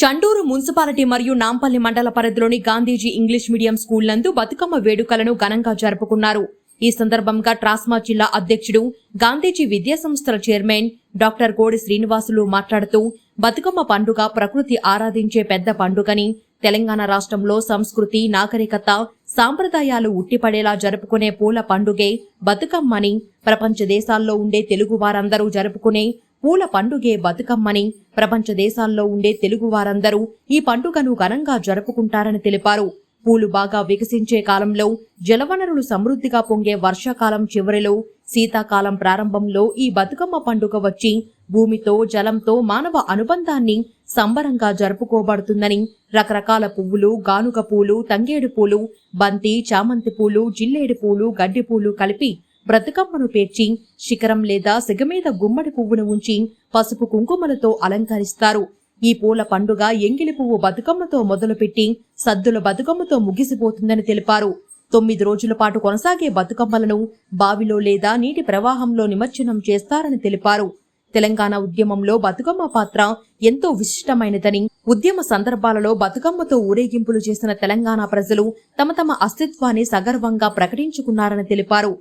Chandur municipality మరియు నాంపల్లి మండల పరిధిలోని గాంధీజీ ఇంగ్లీష్ మీడియం స్కూల్ నందు బతుకమ్మ వేడుకలను ఘనంగా జరుపుకున్నారు. ఈ సందర్భంగా ట్రాస్మా జిల్లా అధ్యక్షుడు గాంధీజీ విద్యా సంస్థల చైర్మన్ డాక్టర్ గోడి శ్రీనివాసులు మాట్లాడుతూ బతుకమ్మ పండుగ ప్రకృతి ఆరాధించే పెద్ద పండుగని తెలంగాణ రాష్ట్రంలో సంస్కృతి నాగరికత సాంప్రదాయాలు ఉట్టిపడేలా జరుపుకునే పూల పండుగే బతుకమ్మని ప్రపంచ దేశాల్లో ఉండే తెలుగు వారందరూ జరుపుకునే పూల పండుగే బతుకమ్మని ప్రపంచ దేశాల్లో ఉండే తెలుగు వారందరూ ఈ పండుగను ఘనంగా జరుపుకుంటారని తెలిపారు. పూలు బాగా వికసించే కాలంలో జలవనరులు సమృద్ధిగా పొంగే వర్షాకాలం చివరిలో శీతాకాలం ప్రారంభంలో ఈ బతుకమ్మ పండుగ వచ్చి భూమితో జలంతో మానవ అనుబంధాన్ని సంబరంగా జరుపుకోబడుతుందని రకరకాల పువ్వులు గానుగ పూలు తంగేడు పూలు బంతి చామంతి పూలు జిల్లేడు పూలు గడ్డి పూలు కలిపి బ్రతుకమ్మను పేర్చి శిఖరం లేదా సిగమీద గుమ్మడి పువ్వును ఉంచి పసుపు కుంకుమలతో అలంకరిస్తారు. ఈ పూల పండుగ ఎంగిలి పువ్వు బతుకమ్మతో మొదలుపెట్టి సద్దుల బతుకమ్మతో ముగిసిపోతుందని తెలిపారు. తొమ్మిది రోజుల పాటు కొనసాగే బతుకమ్మలను బావిలో లేదా నీటి ప్రవాహంలో నిమజ్జనం చేస్తారని తెలిపారు. తెలంగాణ ఉద్యమంలో బతుకమ్మ పాత్ర ఎంతో విశిష్టమైనదని ఉద్యమ సందర్భాలలో బతుకమ్మతో ఊరేగింపులు చేసిన తెలంగాణ ప్రజలు తమ తమ అస్తిత్వాన్ని సగర్వంగా ప్రకటించుకున్నారని తెలిపారు.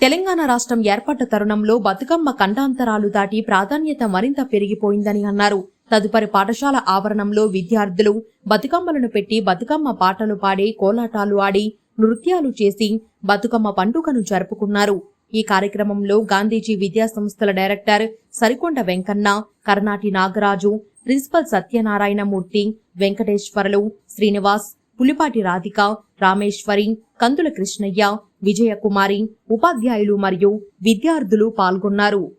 తెలంగాణ రాష్ట్రం ఏర్పడ్డ తరుణంలో బతుకమ్మ ఖండాంతరాలు దాటి ప్రాధాన్యత మరింత పెరిగిపోయిందని అన్నారు. తదుపరి పాఠశాల ఆవరణంలో విద్యార్థులు బతుకమ్మలను పెట్టి బతుకమ్మ పాటలు పాడి కోలాటాలు ఆడి నృత్యాలు చేసి బతుకమ్మ పండుగను జరుపుకున్నారు. ఈ కార్యక్రమంలో గాంధీజీ విద్యా సంస్థల డైరెక్టర్ సరికొండ వెంకన్న కర్ణాటి నాగరాజు ప్రిన్సిపల్ సత్యనారాయణమూర్తి వెంకటేశ్వరలు శ్రీనివాస్ పులిపాటి రాధిక రామేశ్వరి కందుల కృష్ణయ్య విజయకుమారి ఉపాధ్యాయులు మరియు విద్యార్థులు పాల్గొన్నారు.